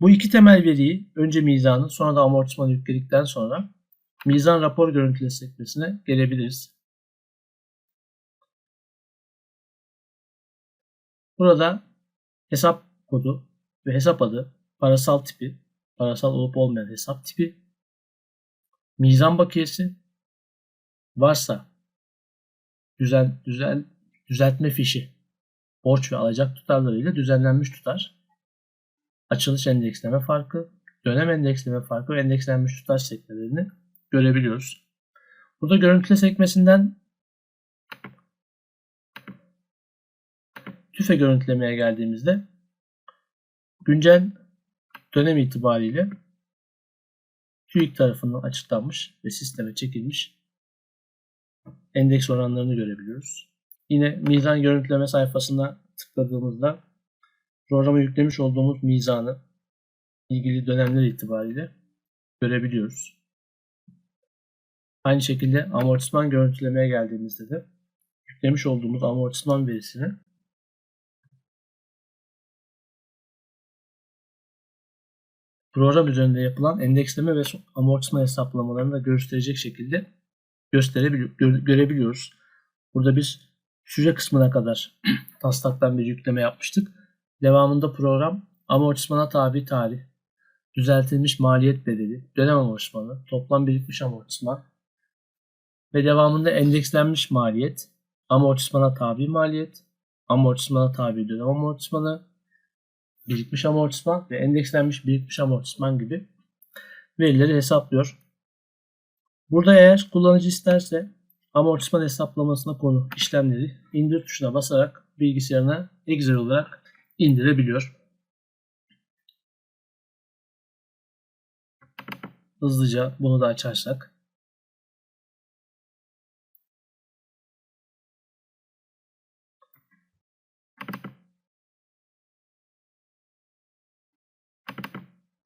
Bu iki temel veriyi önce mizanı sonra da amortismanı yükledikten sonra mizan rapor görüntüleme sekmesine gelebiliriz. Burada hesap kodu ve hesap adı, parasal tipi, parasal olup olmayan hesap tipi, mizan bakiyesi, varsa düzen, düzen, düzeltme fişi, borç ve alacak tutarlarıyla düzenlenmiş tutar, açılış endeksleme farkı, dönem endeksleme farkı ve endekslenmiş tutar sekmelerini görebiliyoruz. Burada görüntüle sekmesinden tüfe görüntülemeye geldiğimizde güncel dönem itibariyle TÜİK tarafından açıklanmış ve sisteme çekilmiş endeks oranlarını görebiliyoruz. Yine mizan görüntüleme sayfasına tıkladığımızda programa yüklemiş olduğumuz mizanı ilgili dönemler itibariyle görebiliyoruz. Aynı şekilde amortisman görüntülemeye geldiğimizde de yüklemiş olduğumuz amortisman verisini program üzerinde yapılan endeksleme ve amortisman hesaplamalarını da gösterecek şekilde gösterebiliyor, görebiliyoruz. Burada biz süre kısmına kadar taslaktan bir yükleme yapmıştık. Devamında program amortismana tabi tarih, düzeltilmiş maliyet bedeli, dönem amortismanı, toplam birikmiş amortisman ve devamında endekslenmiş maliyet, amortismana tabi maliyet, amortismana tabi dönem amortismanı, birikmiş amortisman ve endekslenmiş birikmiş amortisman gibi verileri hesaplıyor. Burada eğer kullanıcı isterse amortisman hesaplamasına konu işlemleri indir tuşuna basarak bilgisayarına Excel olarak indirebiliyor. Hızlıca bunu da açarsak.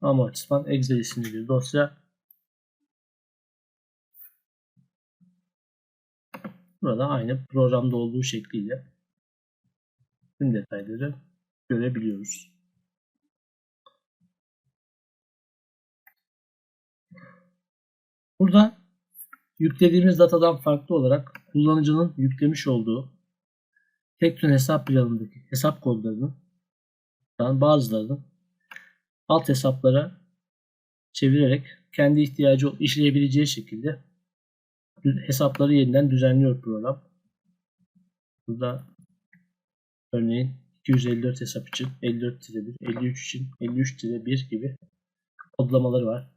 Amortisman Excel isimli bir dosya. Burada aynı programda olduğu şekliyle tüm detayları görebiliyoruz. Burada yüklediğimiz datadan farklı olarak kullanıcının yüklemiş olduğu Tekton hesap planındaki hesap kodlarının bazılarının alt hesaplara çevirerek kendi ihtiyacı işleyebileceği şekilde hesapları yeniden düzenliyor program. Burada örneğin 254 hesap için 54-1, 53 için 53-1 gibi kodlamaları var.